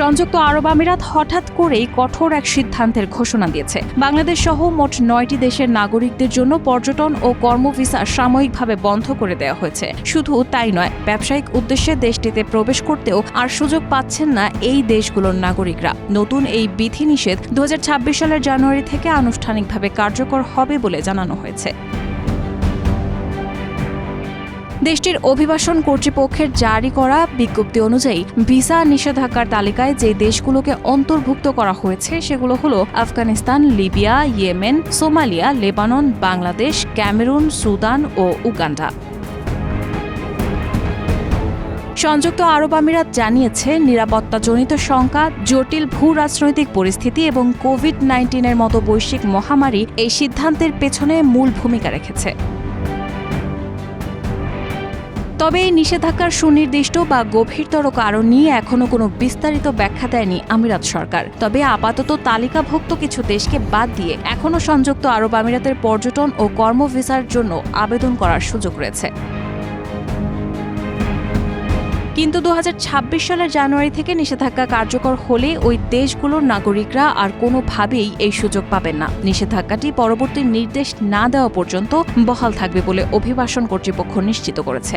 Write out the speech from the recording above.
সংযুক্ত আরব আমিরাত হঠাৎ করেই কঠোর এক সিদ্ধান্তের ঘোষণা দিয়েছে। বাংলাদেশ সহ মোট নয়টি দেশের নাগরিকদের জন্য পর্যটন ও কর্ম ভিসা সাময়িকভাবে বন্ধ করে দেওয়া হয়েছে। শুধু তাই নয়, ব্যবসায়িক উদ্দেশ্যে দেশটিতে প্রবেশ করতেও আর সুযোগ পাচ্ছেন না এই দেশগুলোর নাগরিকরা। নতুন এই বিধিনিষেধ দু হাজার ছাব্বিশ সালের জানুয়ারি থেকে আনুষ্ঠানিকভাবে কার্যকর হবে বলে জানানো হয়েছে। দেশটির অভিবাসন কর্তৃপক্ষের জারি করা বিজ্ঞপ্তি অনুযায়ী ভিসা নিষেধাজ্ঞার তালিকায় যে দেশগুলোকে অন্তর্ভুক্ত করা হয়েছে সেগুলো হলো Afghanistan, Libya, Yemen, Somalia, Lebanon, Bangladesh, Cameroon, Sudan ও উগান্ডা। সংযুক্ত আরব আমিরাত জানিয়েছে, নিরাপত্তাজনিত শঙ্কা, জটিল ভূ রাজনৈতিক পরিস্থিতি এবং কোভিড নাইন্টিনের মতো বৈশ্বিক মহামারী এই সিদ্ধান্তের পেছনে মূল ভূমিকা রেখেছে। তবে এই নিষেধাজ্ঞার সুনির্দিষ্ট বা গভীরতর কারণ নিয়ে এখনও কোনো বিস্তারিত ব্যাখ্যা দেয়নি আমিরাত সরকার। তবে আপাতত তালিকাভুক্ত কিছু দেশকে বাদ দিয়ে এখনও সংযুক্ত আরব আমিরাতের পর্যটন ও কর্ম ভিসার জন্য আবেদন করার সুযোগ রয়েছে। কিন্তু দু হাজার ছাব্বিশ সালের জানুয়ারি থেকে নিষেধাজ্ঞা কার্যকর হলে ওই দেশগুলোর নাগরিকরা আর কোনোভাবেই এই সুযোগ পাবেন না। নিষেধাজ্ঞাটি পরবর্তী নির্দেশ না দেওয়া পর্যন্ত বহাল থাকবে বলে অভিবাসন কর্তৃপক্ষ নিশ্চিত করেছে।